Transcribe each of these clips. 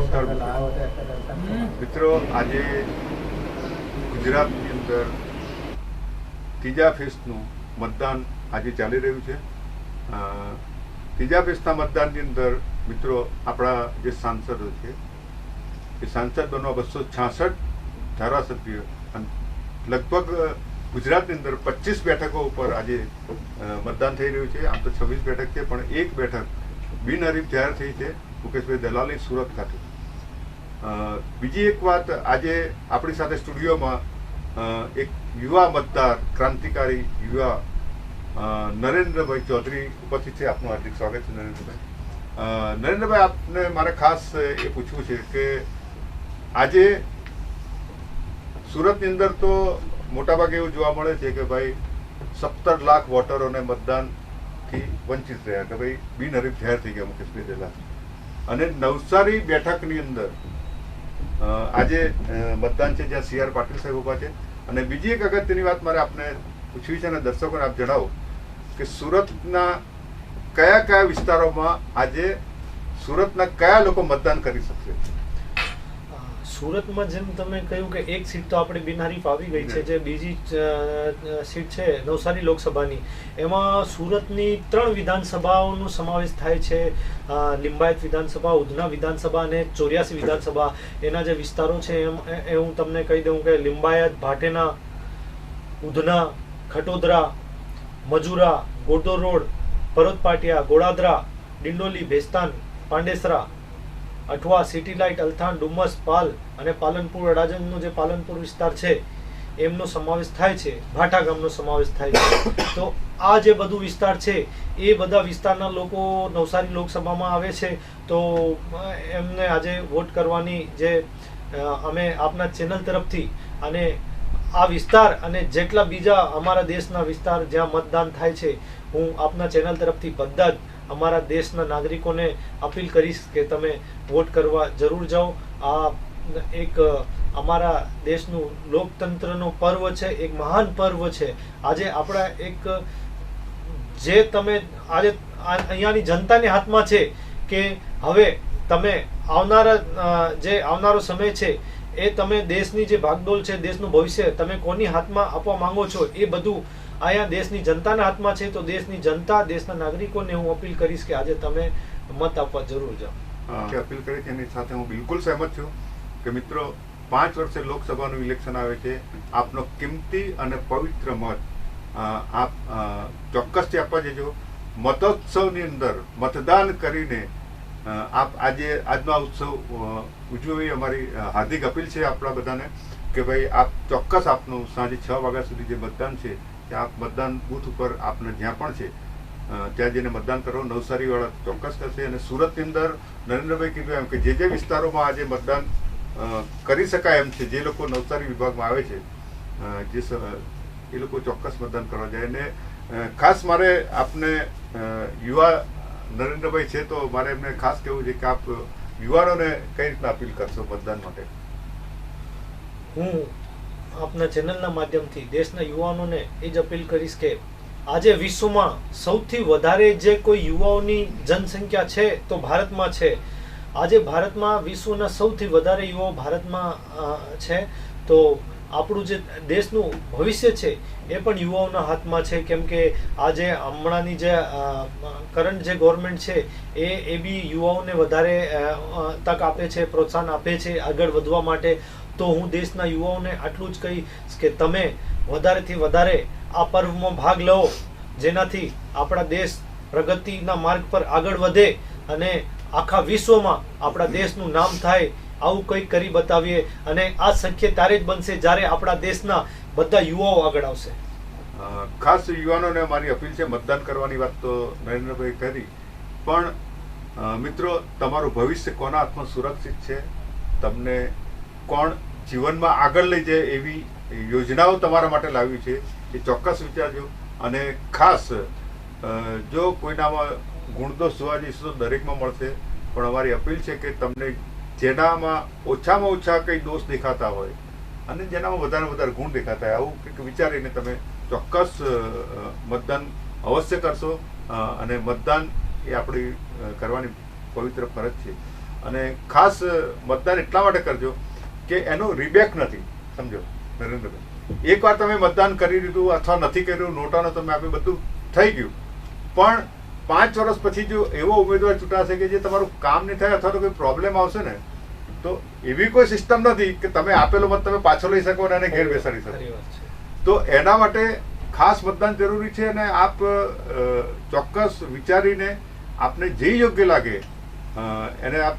નમસ્કાર મિત્રો. આજે ગુજરાતની અંદર ત્રીજા ફેઝનું મતદાન આજે ચાલી રહ્યું છે. ત્રીજા ફેઝના મતદાનની અંદર મિત્રો આપણા જે સાંસદો છે, એ સાંસદ બનવા બસો છાસઠ ધારાસભ્ય લગભગ ગુજરાતની અંદર પચીસ બેઠકો ઉપર આજે મતદાન થઈ રહ્યું છે. આમ તો છવ્વીસ બેઠક છે, પણ એક બેઠક બિનહરીફ જાહેર થઈ છે મુકેશભાઈ દલાલી સુરત ખાતે. બીજી એક વાત, આજે આપણી સાથે સ્ટુડિયોમાં એક યુવા મતદાર, ક્રાંતિકારી યુવા નરેન્દ્રભાઈ ચૌધરી ઉપસ્થિત છે. આપનું હાર્દિક સ્વાગત છે નરેન્દ્રભાઈ. નરેન્દ્રભાઈ, આપને મારે ખાસ એ પૂછવું છે કે આજે સુરતની અંદર તો મોટાભાગે એવું જોવા મળે છે કે ભાઈ સત્તર લાખ વોટરોને મતદાનથી વંચિત રહ્યા કે ભાઈ બિનહરીફ જાહેર થઈ ગયા મુકેશ બેદેલા અને નવસારી બેઠકની અંદર આજે મતદાન છે જ્યાં સી આર પાટીલ સાહેબ ઊભા છે. અને બીજી એક અગત્યની વાત મારે આપને પૂછવી છે અને દર્શકોને આપ જણાવો કે સુરતના કયા કયા વિસ્તારોમાં આજે સુરતના કયા લોકો મતદાન કરી શકશે? સુરતમાં જેમ તમે કહ્યું કે એક સીટ તો આપણે બિનહરીફ આવી ગઈ છે જે બીજી સીટ છે નવસારી લોકસભાની. એમાં સુરતની ત્રણ વિધાનસભાઓનો સમાવેશ થાય છે. લિંબાયત વિધાનસભા ઉધના વિધાનસભા અને ચોર્યાસી વિધાનસભા. એના જે વિસ્તારો છે એમ એ- હું તમને કહી દઉં કે Limbayat Bhatena Udhna Khatodara Majura ગોટો road Parvat Patiya Godadara Dindoli Bhestan Pandesara Athwa city light, Althan, Dumas, Pal અને પાલનપુર અડાજણનો જે પાલનપુર વિસ્તાર છે, એમનો સમાવેશ થાય છે, ભાટા ગામનો સમાવેશ થાય છે. તો આ જે બધું વિસ્તાર છે, એ બધા વિસ્તારના લોકો નવસારી લોકસભામાં આવે છે. તો એમને આજે વોટ કરવાની જે અમે આપના ચેનલ તરફથી અને આ વિસ્તાર અને જેટલા બીજા અમારા દેશના વિસ્તાર જ્યાં મતદાન થાય છે, હું આપના ચેનલ તરફથી બધા જ અમારા દેશના નાગરિકોને અપીલ કરીશ કે તમે વોટ કરવા જરૂર જાઓ. આ એક, અમારા દેશનું લોકતંત્રનો પર્વ છે, એક મહાન પર્વ છે. આજે આપણા એક, જે તમે, આજે અહીંયાની જનતાની હાથમાં છે કે હવે તમે આવનારા જે આવનારો સમય છે, એ તમે દેશની જે ભાગદોડ છે, દેશનું ભવિષ્ય તમે કોની હાથમાં આપવા માંગો છો, એ બધું અહીંયા દેશની જનતાના હાથમાં છે તો દેશની જનતા દેશના નાગરિકોને હું અપીલ કરીશ કે આજે તમે મત આપવા જરૂર જાઓ. જે અપીલ કરી છે એની સાથે હું બિલકુલ સહેમત છું. કે મિત્રો પાંચ વર્ષે લોકસભાનું ઇલેક્શન આવે છે. આપનો કિંમતી અને પવિત્ર મત આપ ચોક્કસથી આપવા જજો. મતોત્સવની અંદર મતદાન કરીને આપ આજે આજનો આ ઉત્સવ ઉજવવી અમારી હાર્દિક અપીલ છે આપણા બધાને કે ભાઈ આપ ચોક્કસ આપનું સાંજે છ વાગ્યા સુધી જે મતદાન છે તે આપ મતદાન બુથ ઉપર આપને જ્યાં પણ છે ત્યાં જઈને મતદાન કરો. નવસારી વાળા ચોક્કસ કરશે અને સુરતની અંદર નરેન્દ્રભાઈ કીધું એમ કે જે જે વિસ્તારોમાં આજે મતદાન કરી શકાય એમ છે, જે લોકો નવસારી વિભાગમાં આવે છે જે એ લોકો ચોક્કસ મતદાન કરવા જાય. અને ખાસ મારે આપને યુવા નરેન્દ્રભાઈ છે તો મારે એમને ખાસ કહેવું છે કે આપ યુવાનોને કઈ રીતના અપીલ કરશો મતદાન માટે? હું આપના ચેનલના માધ્યમથી દેશના યુવાનોને એ જ અપીલ કરીશ કે આજે વિશ્વમાં સૌથી વધારે જે કોઈ યુવાઓની જનસંખ્યા છે તો ભારતમાં છે. આજે ભારતમાં વિશ્વના સૌથી વધારે યુવાઓ ભારતમાં છે. તો આપણું જે દેશનું ભવિષ્ય છે એ પણ યુવાઓના હાથમાં છે. કેમ કે આજે હમણાંની જે કરંટ જે ગવર્મેન્ટ છે એ એ બી યુવાઓને વધારે તક આપે છે, પ્રોત્સાહન આપે છે આગળ વધવા માટે. તો હું દેશના યુવાઓને આટલું જ કહીશ કે તમે વધારેથી વધારે આ પર્વમાં ભાગ લો, જેનાથી આપણા દેશ પ્રગતિના માર્ગ પર આગળ વધે અને આખા વિશ્વમાં આપણા દેશનું નામ થાય આવું કંઈક કરી બતાવીએ અને આ શક્ય ત્યારે જ બનશે જ્યારે આપણા દેશના બધા યુવાઓ આગળ આવશે. ખાસ યુવાનોને મારી અપીલ છે મતદાન કરવાની વાત તો નરેન્દ્રભાઈ કરી, પણ મિત્રો, તમારું ભવિષ્ય કોના હાથમાં સુરક્ષિત છે? તમને કોણ જીવનમાં આગળ લઈ જાય એવી યોજનાઓ તમારા માટે લાવી છે, એ ચોક્કસ વિચારજો. અને ખાસ જો કોઈનામાં ગુણદોષ જોવા જઈશું તો દરેકમાં મળશે, પણ અમારી અપીલ છે કે તમને જેનામાં ઓછામાં ઓછા કંઈ દોષ દેખાતા હોય, અને જેનામાં વધારે વધારે ગુણ દેખાતા હોય, આવું કંઈક વિચારીને તમે ચોક્કસ મતદાન અવશ્ય કરશો. અને મતદાન એ આપણી કરવાની પવિત્ર ફરજ છે. અને ખાસ મતદાન એટલા માટે કરજો કે એનો રિબેક નથી સમજો નરેન્દ્રભાઈ. એકવાર તમે મતદાન કરી દીધું અથવા નથી કર્યું નોટાનો તમે આપી બધું થઈ ગયું. પણ પાંચ વર્ષ પછી જો એવો ઉમેદવાર ચૂંટાશે કે જે તમારું કામ નહીં થાય અથવા તો કોઈ પ્રોબ્લેમ આવશે ને તો એવી કોઈ સિસ્ટમ નથી કે તમે આપેલો મત તમે પાછો લઈ શકો અને એને ઘેર બેસાડી શકો. તો એના માટે ખાસ મતદાન જરૂરી છે અને આપ ચોક્કસ વિચારીને આપને જે યોગ્ય લાગે એને આપ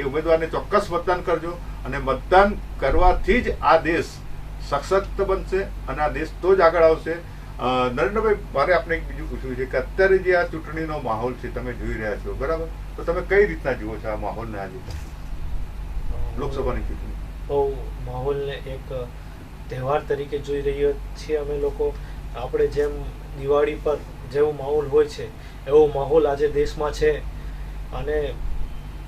એ ઉમેદવારને ચોક્કસ મતદાન કરજો. અને મતદાન કરવાથી જ આ દેશ સશક્ત બનશે અને આ દેશ તો જ આગળ આવશે. નરેન્દ્રભાઈ, મારે આપણે એક બીજું પૂછવું છે કે અત્યારે જે આ ચૂંટણીનો માહોલ છે, તમે જોઈ રહ્યા છો, બરાબર? તો તમે કઈ રીતના જુઓ છો આ માહોલને આજે? લોકસભાની ચૂંટણી. તો માહોલને એક તહેવાર તરીકે જોઈ રહ્યો છીએ અમે લોકો. આપણે જેમ દિવાળી પર જેવો માહોલ હોય છે, એવો માહોલ આજે દેશમાં છે. અને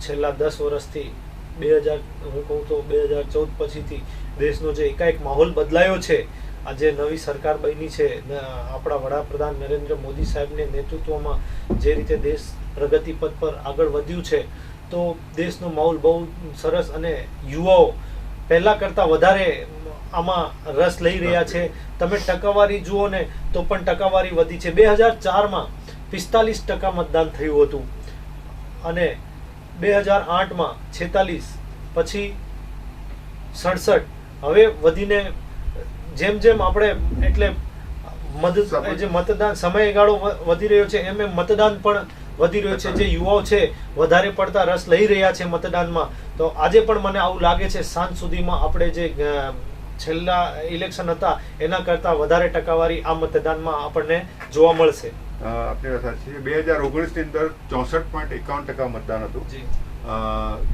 છેલ્લા દસ વર્ષથી બે હજાર હું કહું તો બે હજાર ચૌદ પછીથી દેશનો જે એકાએક માહોલ બદલાયો છે આજે નવી સરકાર બની છે આપણા વડાપ્રધાન નરેન્દ્ર મોદી સાહેબને નેતૃત્વમાં જે રીતે દેશ પ્રગતિ પથ પર આગળ વધ્યું છે, તો દેશનો માહોલ બહુ સરસ અને યુવાઓ પહેલાં કરતાં વધારે આમાં રસ લઈ રહ્યા છે. તમે ટકાવારી જુઓ ને તો પણ ટકાવારી વધી છે. બે હજાર ચારમાં પિસ્તાલીસ ટકા મતદાન થયું હતું. અને બે હજાર આઠમાં છેતાલીસ પછી સડસઠ. હવે વધીને જેમ જેમ આપણે એટલે મદ જે મતદાન સમયગાળો વધી રહ્યો છે એમ એમ મતદાન પણ વધી રહ્યો છે. જે યુવાઓ છે વધારે પડતા રસ લઈ રહ્યા છે મતદાનમાં. તો આજે પણ મને આવું લાગે છે સાંજ સુધીમાં આપણે જે છેલ્લા ઇલેક્શન હતા એના કરતાં વધારે ટકાવારી આ મતદાનમાં આપણને જોવા મળશે. આપની વાત સાચી છે. બે હજાર ઓગણીસની અંદર ચોસઠ પોઈન્ટ એકાવન ટકા મતદાન હતું.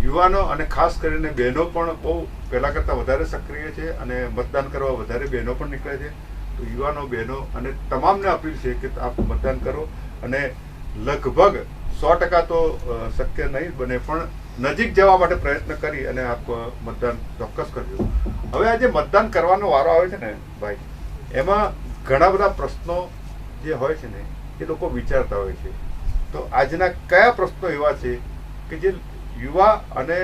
યુવાનો અને ખાસ કરીને બહેનો પણ બહુ પહેલાં કરતાં વધારે સક્રિય છે અને મતદાન કરવા વધારે બહેનો પણ નીકળે છે. તો યુવાનો બહેનો અને તમામને અપીલ છે કે આપ મતદાન કરો અને લગભગ સો ટકા તો શક્ય નહીં બને પણ નજીક જવા માટે પ્રયત્ન કરી અને આપ મતદાન ચોક્કસ કરજો. હવે આજે મતદાન કરવાનો વારો આવે છે ને ભાઈ એમાં ઘણા બધા પ્રશ્નો જે હોય છે ને એ લોકો વિચારતા હોય છે. તો આજના કયા પ્રશ્નો એવા છે કે જે યુવા અને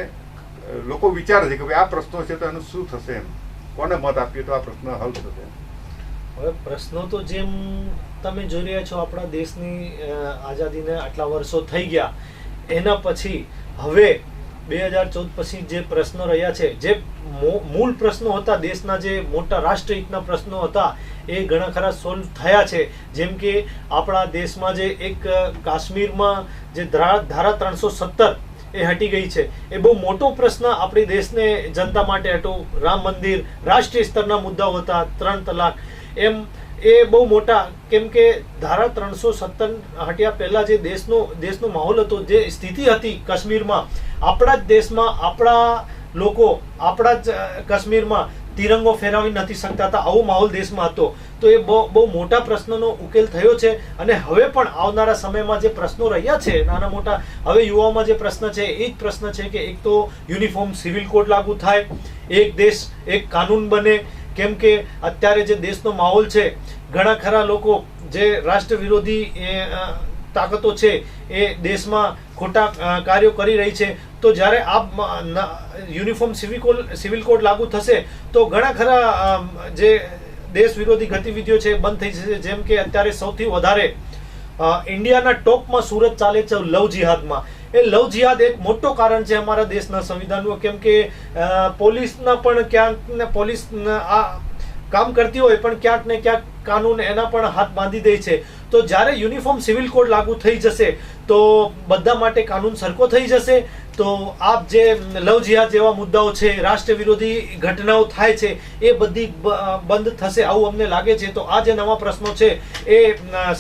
લોકો વિચારે છે કે ભાઈ આ પ્રશ્નો છે તો એનું શું થશે એમ? કોને મત આપીએ તો આ પ્રશ્ન હલ થશે હવે પ્રશ્નો તો જેમ તમે જોઈ રહ્યા છો આપણા દેશની આઝાદીને આટલા વર્ષો થઈ ગયા. એના પછી હવે બે હજાર ચૌદ પછી જે પ્રશ્નો રહ્યા છે, જે મૂળ પ્રશ્નો હતા દેશના જે મોટા રાષ્ટ્રહિતના પ્રશ્નો હતા એ ઘણા ખરા સોલ્વ થયા છે. જેમ કે આપણા દેશમાં જે એક કાશ્મીરમાં જે ધારા ધારા ત્રણસો સત્તર એ હટી ગઈ છે. એ બહુ મોટો પ્રશ્ન આપણી દેશને જનતા માટે હતો. રામ મંદિર, રાષ્ટ્રીય સ્તરના મુદ્દાઓ હતા, ત્રણ તલાક. એમ, એ બહુ મોટા, કેમ કે ધારા ત્રણસો સત્તર હટ્યા પહેલા જે દેશનો દેશનો માહોલ હતો, જે સ્થિતિ હતી કાશ્મીરમાં, આપણા જ દેશમાં, આપણા લોકો, આપણા જ કાશ્મીરમાં તિરંગો ફેરવી નથી શકતા હતા. આવો માહોલ દેશમાં હતો. તો એ બહુ બહુ મોટા પ્રશ્નનો ઉકેલ થયો છે અને હવે પણ આવનારા સમયમાં જે પ્રશ્નો રહ્યા છે, નાના મોટા, હવે યુવાઓમાં જે પ્રશ્ન છે, એ જ પ્રશ્ન છે કે એક તો યુનિફોર્મ સિવિલ કોડ લાગુ થાય, એક દેશ, એક કાનૂન બને. કેમ કે અત્યારે જે દેશનો માહોલ છે, ઘણા ખરા લોકો જે રાષ્ટ્ર વિરોધી તાકાતો છે એ દેશમાં ખોટા કાર્યો કરી રહી છે. તો જ્યારે આ યુનિફોર્મ સિવિકોલ સિવિલ કોડ લાગુ થશે, તો ઘણા ખરા જે દેશ વિરોધી ગતિવિધિઓ છે બંધ થઈ જશે. જેમ કે અત્યારે સૌથી વધારે ઇન્ડિયાના ટોપમાં સુરત ચાલે છે લવ જિહાદમાં. એ લવ જિહાદ એક મોટો કારણ છે અમારા દેશના સંવિધાનનું, કેમ કે પોલીસના પણ ક્યાંક ને પોલીસ આ કામ કરતી હોય પણ ક્યાંક ને ક્યાંક કાનૂન એના પણ હાથ બાંધી દે છે. તો જ્યારે યુનિફોર્મ સિવિલ કોડ લાગુ થઈ જશે, તો બધા માટે કાનૂન સરખો થઈ જશે. તો આપ જે લવ જિહાદ જેવા મુદ્દાઓ છે રાષ્ટ્ર વિરોધી ઘટનાઓ થાય છે, એ બધી બંધ થશે આવું અમને લાગે છે. તો આ જે નવા પ્રશ્નો છે, એ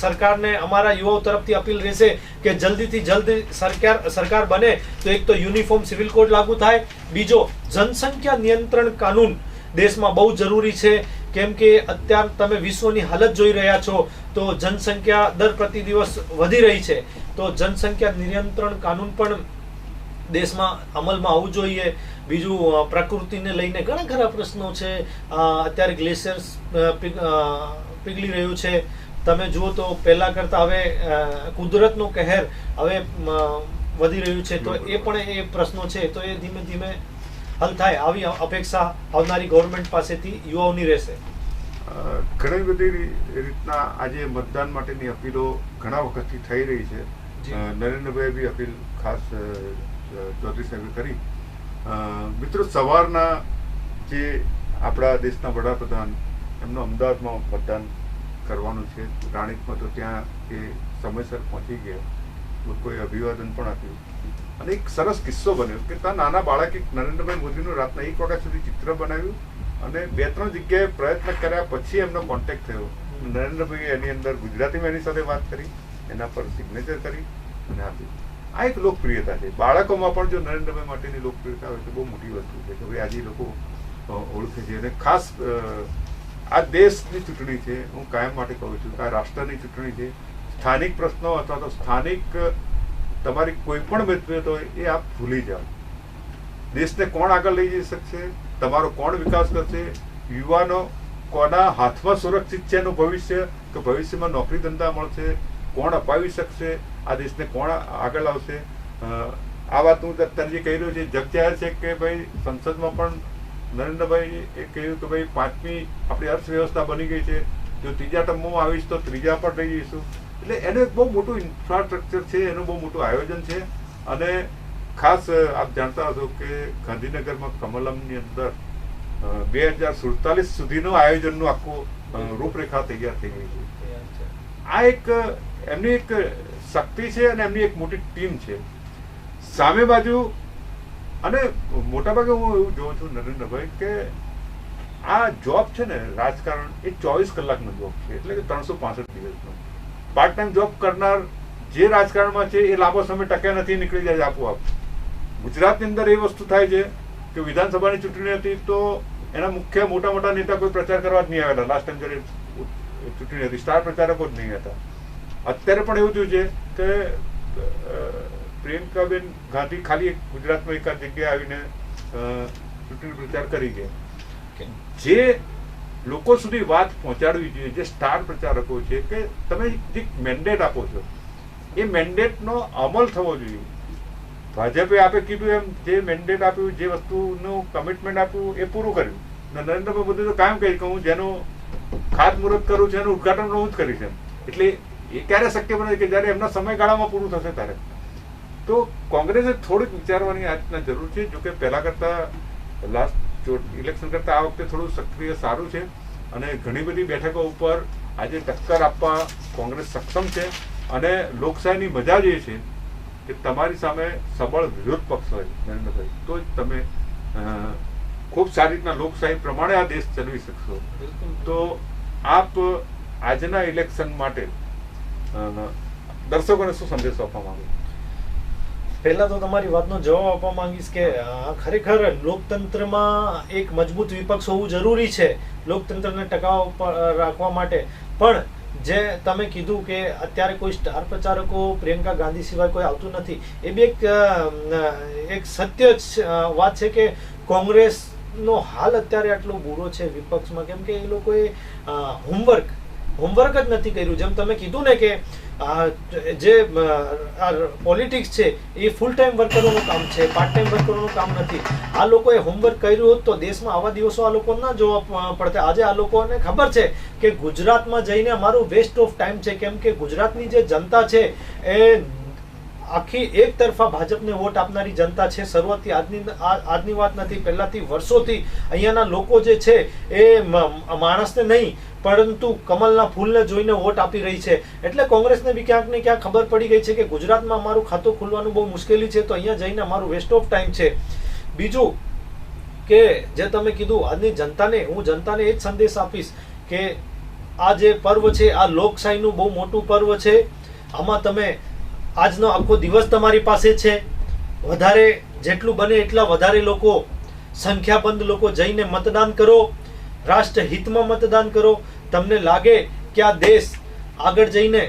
સરકારને અમારા યુવાઓ તરફથી અપીલ રહેશે કે જલ્દીથી જલ્દી સરકાર સરકાર બને. તો એક તો યુનિફોર્મ સિવિલ કોડ લાગુ થાય. બીજો, જનસંખ્યા નિયંત્રણ કાનૂન દેશમાં બહુ જરૂરી છે. કેમ કે અત્યાર તમે વિશ્વની હાલત જોઈ રહ્યા છો તો જનસંખ્યા દર પ્રતિ દિવસ વધી રહી છે. તો જનસંખ્યા નિયંત્રણ કાનૂન પણ દેશમાં અમલમાં આવવું જોઈએ. બીજું પ્રકૃતિને લઈને ઘણા ખરા પ્રશ્નો છે. અત્યારે ગ્લેશિયર્સ પીગળી રહ્યું છે. તમે જુઓ તો પહેલા કરતાં હવે કુદરતનો કહેર હવે વધી રહ્યું છે. તો એ પણ એ પ્રશ્નો છે. તો એ ધીમે ધીમે હલ થાય આવી અપેક્ષા આવનારી ગવર્મેન્ટ પાસેથી યુવાઓની રહેશે. ઘણી બધી રીતના આજે મતદાન માટેની અપીલો ઘણા વખતથી થઈ રહી છે. નરેન્દ્રભાઈ બી અપીલ ખાસ ચૌધરી સાહેબે કરી. મિત્રો સવારના જે આપણા દેશના વડાપ્રધાન એમનું અમદાવાદમાં મતદાન કરવાનું છે. રાણીપમાં તો ત્યાં એ સમયસર પહોંચી ગયા. લોકોએ અભિવાદન પણ આપ્યું. અને એક સરસ કિસ્સો બન્યો કે ત્યાં નાના બાળકે નરેન્દ્રભાઈ મોદીનું રાતના એક વાગ્યા સુધી ચિત્ર બનાવ્યું અને બે ત્રણ જગ્યાએ પ્રયત્ન કર્યા, પછી એમનો કોન્ટેક્ટ થયો. નરેન્દ્રભાઈએ એની અંદર ગુજરાતીમાં એની સાથે વાત કરી, એના પર સિગ્નેચર કરી અને આપી આ એક લોકપ્રિયતા છે. બાળકોમાં પણ જો નરેન્દ્રભાઈ માટેની લોકપ્રિયતા હોય તો બહુ મોટી વસ્તુ છે કે ભાઈ આજે લોકો ઓળખે છે. અને ખાસ આ દેશની ચૂંટણી છે, હું કાયમ માટે કહું છું કે આ રાષ્ટ્રની ચૂંટણી છે. સ્થાનિક પ્રશ્નો અથવા તો સ્થાનિક તમારી કોઈ પણ મતભેદ હોય એ આપ ભૂલી જાઓ. દેશને કોણ આગળ લઈ જઈ શકશે? તમારો કોણ વિકાસ કરશે? યુવાનો કોના હાથમાં સુરક્ષિત છે એનું ભવિષ્ય? કે ભવિષ્યમાં નોકરી ધંધા મળશે? કોણ અપાવી શકશે? આ દેશને કોણ આગળ આવશે આ વાત હું અત્યારે જે કહી રહ્યો છે. જગ જાહેર છે કે ભાઈ સંસદમાં પણ નરેન્દ્રભાઈ એ કહ્યું કે ભાઈ પાંચમી આપણી અર્થવ્યવસ્થા બની ગઈ છે. જો ત્રીજા ટર્મમાં આવીશ તો ત્રીજા પર લઈ જઈશું. એટલે એનું એક બહુ મોટું ઇન્ફ્રાસ્ટ્રક્ચર છે, એનું બહુ મોટું આયોજન છે. અને ખાસ આપ જાણતા હશો કે ગાંધીનગરમાં કમલમની અંદર બે હજાર સુડતાલીસ સુધીનું આયોજનનું આખું રૂપરેખા તૈયાર થઈ ગઈ છે. આ એક, એમની એક શક્તિ છે અને એમની એક મોટી ટીમ છે. સામે બાજુ, અને મોટાભાગે હું એવું જોઉં છું નરેન્દ્રભાઈ, કે આ જોબ છે ને રાજકારણ એ ચોવીસ કલાકનો જોબ છે, એટલે કે ત્રણસો પાસઠ દિવસનો. પાર્ટ ટાઈમ જોબ કરનાર જે રાજકારણમાં છે એ લાંબો સમય ટક્યા નથી નીકળી જાય આપોઆપ. ગુજરાતની અંદર એ વસ્તુ થાય છે કે વિધાનસભાની ચૂંટણી હતી તો એના મુખ્ય મોટા મોટા નેતા કોઈ પ્રચાર કરવા જ નહીં આવેલા. લાસ્ટ ટાઈમ જ્યારે ચૂંટણી હતી સ્ટાર પ્રચારકો જ નહીં હતા. અત્યારે પણ એવું થયું છે કે પ્રિયંકાબેન ગાંધી ખાલી ગુજરાતમાં એકાદ જગ્યાએ આવીને ચૂંટણી પ્રચાર કરી ગયા. જે લોકો સુધી વાત પહોંચાડવી જોઈએ. જે સ્ટાર પ્રચારકો છે કે તમે જે મેન્ડેટ આપો છો, એ મેન્ડેટનો અમલ થવો જોઈએ. ભાજપે આપે કીધું એમ, જે મેન્ડેટ આપ્યું, જે વસ્તુનું કમિટમેન્ટ આપ્યું, એ પૂરું કર્યું. નરેન્દ્રભાઈ મોદી તો કાયમ કરી કે હું જેનું ખાતમુહૂર્ત કરું છું, એનું ઉદઘાટન હું જ કરીશ એમ. એટલે એ ક્યારે શક્ય બને કે જ્યારે એમના સમયગાળામાં પૂરું થશે ત્યારે. તો કોંગ્રેસે થોડીક વિચારવાની આજના જરૂર છે, જોકે પહેલાં કરતાં લાસ્ટ ઇલેક્શન કરતાં આ વખતે થોડું સક્રિય સારું છે અને ઘણી બધી બેઠકો ઉપર આજે ટક્કર આપવા કોંગ્રેસ સક્ષમ છે અને લોકશાહીની મજા જે છે કે તમારી સામે સબળ વિરોધ પક્ષ હોય નરેન્દ્રભાઈ તો જ તમે ખૂબ સારી રીતના લોકશાહી પ્રમાણે આ દેશ ચલાવી શકશો. તો આપ આજના ઇલેક્શન માટે દર્શકોને શું સંદેશો આપવા માંગો? પહેલા તો તમારી વાતનો જવાબ આપવા માંગીશ કે ખરેખર લોકતંત્રમાં એક મજબૂત વિપક્ષ હોવું જરૂરી છે લોકતંત્રને ટકાવ રાખવા માટે. પણ જે તમે કીધું કે અત્યારે કોઈ સ્ટાર પ્રચારકો, પ્રિયંકા ગાંધી સિવાય કોઈ આવતું નથી, એ બી એક એક સત્ય વાત છે કે કોંગ્રેસનો હાલ અત્યારે આટલો બુરો છે વિપક્ષમાં. કેમ કે એ લોકોએ હોમવર્ક હોમવર્ક જ નથી કર્યું. જેમ તમે કીધું ને કે જે પોલિટિક્સ છે, એ ફૂલ ટાઈમ વર્કરોનું કામ છે પાર્ટ ટાઈમ વર્કરોનું કામ નથી. આ લોકોએ હોમવર્ક કર્યું હોત તો દેશમાં આવા દિવસો આ લોકો ના જોવા પડતા. આજે આ લોકોને ખબર છે કે ગુજરાતમાં જઈને અમારું વેસ્ટ ઓફ ટાઈમ છે. કેમ કે ગુજરાતની જે જનતા છે, એ આખી એક તરફા ભાજપને વોટ આપનારી જનતા છે. શરૂઆતથી આજની આજની વાત નથી. પહેલાથી વર્ષોથી અહીંયાના લોકો જે છે એ માણસને નહીં, પરંતુ કમલના ફૂલને જોઈને વોટ આપી રહી છે. એટલે કોંગ્રેસને બી ક્યાંક ને ક્યાંક ખબર પડી ગઈ છે કે ગુજરાતમાં અમારું ખાતું ખુલવાનું બહુ મુશ્કેલી છે. તો અહીંયા જઈને અમારું વેસ્ટ ઓફ ટાઈમ છે. બીજું કે જે તમે કીધું, આજની જનતાને, હું જનતાને એ જ સંદેશ આપીશ કે આ જે પર્વ છે, આ લોકશાહીનું બહુ મોટું પર્વ છે. આમાં તમે આજનો આખો દિવસ તમારી પાસે છે. વધારે જેટલું બને એટલા વધારે લોકો સંખ્યાબંધ લોકો જઈને મતદાન કરો. રાષ્ટ્રહિતમાં મતદાન કરો. તમને લાગે કે આ દેશ આગળ જઈને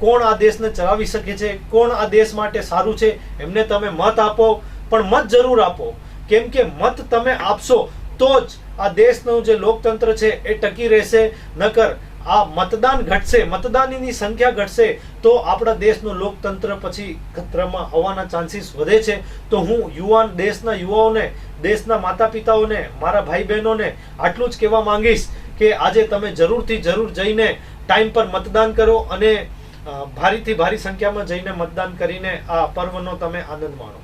કોણ આ દેશને ચલાવી શકે છે, કોણ આ દેશ માટે સારું છે, એમને તમે મત આપો. પણ મત જરૂર આપો. કેમ કે મત તમે આપશો તો જ આ દેશનું જે લોકતંત્ર છે એ ટકી રહેશે. નકર આ મતદાન ઘટશે, મતદાનની સંખ્યા ઘટશે, તો આપણા દેશનું લોકતંત્ર પછી ખતરામાં આવવાના ચાન્સીસ વધે છે. તો હું યુવાન દેશના યુવાઓને, દેશના માતા પિતાઓને મારા ભાઈ બહેનોને આટલું જ કહેવા માંગીશ કે આજે તમે જરૂરથી જરૂર જઈને ટાઈમ પર મતદાન કરો અને ભારીથી ભારી સંખ્યામાં જઈને મતદાન કરીને આ પર્વનો તમે આનંદ માણો.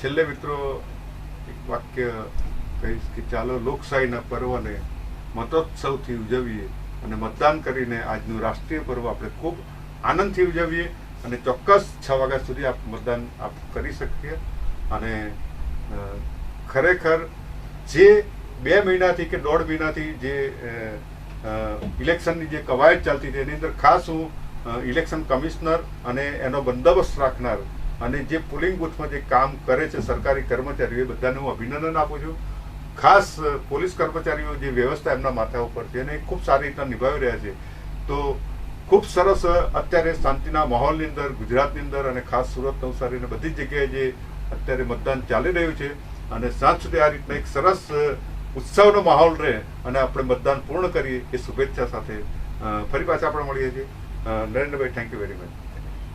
છેલ્લે મિત્રો એક વાક્ય કહીશ કે ચાલો લોકશાહીના પર્વને મતોત્સવથી ઉજવીએ. અને મતદાન કરીને આજનું રાષ્ટ્રીય પર્વ આપણે ખૂબ આનંદથી ઉજવીએ અને ચોક્કસ છ વાગ્યા સુધી આપ મતદાન આપ કરી શકીએ. અને ખરેખર જે બે મહિનાથી કે દોઢ મહિનાથી જે ઇલેક્શનની જે કવાયત ચાલતી હતી, એની અંદર ખાસ હું ઇલેક્શન કમિશનર અને એનો બંદોબસ્ત રાખનાર અને જે પોલિંગ બૂથમાં જે કામ કરે છે સરકારી કર્મચારીઓ, એ બધાને હું અભિનંદન આપું છું. ખાસ પોલીસ કર્મચારીઓ જે વ્યવસ્થા એમના માથા ઉપર છે એને ખૂબ સારી રીતના નિભાવી રહ્યા છે, તો ખૂબ સરસ અત્યારે શાંતિના માહોલની અંદર, ગુજરાતની અંદર અને ખાસ સુરત નવસારી અને બધી જગ્યાએ જે અત્યારે મતદાન ચાલી રહ્યું છે અને સાંજ સુધી આ રીતના એક સરસ ઉત્સવનો માહોલ રહે અને આપણે મતદાન પૂર્ણ કરીએ એ શુભેચ્છા સાથે ફરી પાછા આપણે મળીએ છીએ. Narendrabhai thank you very much